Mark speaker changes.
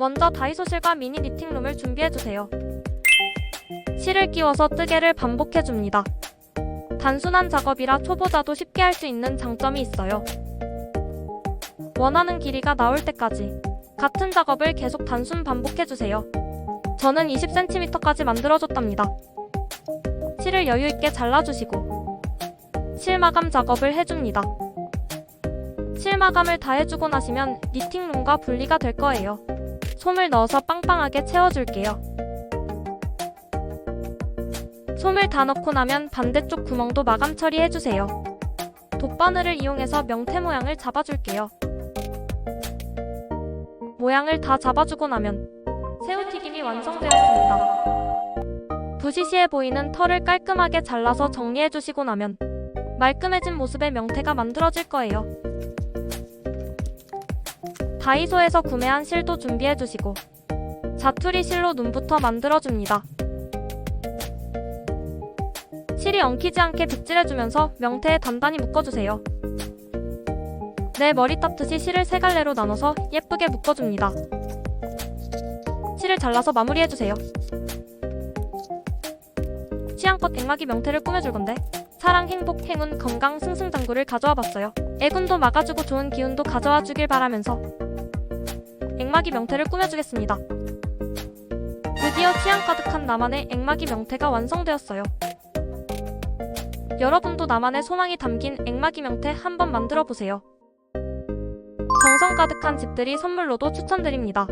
Speaker 1: 먼저 다이소 실과 미니 니팅룸을 준비해주세요. 실을 끼워서 뜨개를 반복해줍니다. 단순한 작업이라 초보자도 쉽게 할 수 있는 장점이 있어요. 원하는 길이가 나올 때까지 같은 작업을 계속 단순 반복해주세요. 저는 20cm까지 만들어줬답니다. 실을 여유있게 잘라주시고 실마감 작업을 해줍니다. 실마감을 다 해주고 나시면 니팅룸과 분리가 될 거예요. 솜을 넣어서 빵빵하게 채워줄게요. 솜을 다 넣고 나면 반대쪽 구멍도 마감 처리해주세요. 돗바늘을 이용해서 명태 모양을 잡아줄게요. 모양을 다 잡아주고 나면 새우튀김이 완성되었습니다. 부시시해 보이는 털을 깔끔하게 잘라서 정리해주시고 나면 말끔해진 모습의 명태가 만들어질 거예요. 다이소에서 구매한 실도 준비해주시고 자투리 실로 눈부터 만들어줍니다. 실이 엉키지 않게 빗질해주면서 명태에 단단히 묶어주세요. 내 머리 닦듯이 실을 세 갈래로 나눠서 예쁘게 묶어줍니다. 실을 잘라서 마무리해주세요. 취향껏 액마기 명태를 꾸며줄 건데 사랑, 행복, 행운, 건강, 승승장구를 가져와 봤어요. 애군도 막아주고 좋은 기운도 가져와 주길 바라면서 액마기 명태를 꾸며주겠습니다. 드디어 취향 가득한 나만의 액마기 명태가 완성되었어요. 여러분도 나만의 소망이 담긴 액마기 명태 한번 만들어 보세요. 정성 가득한 집들이 선물로도 추천드립니다.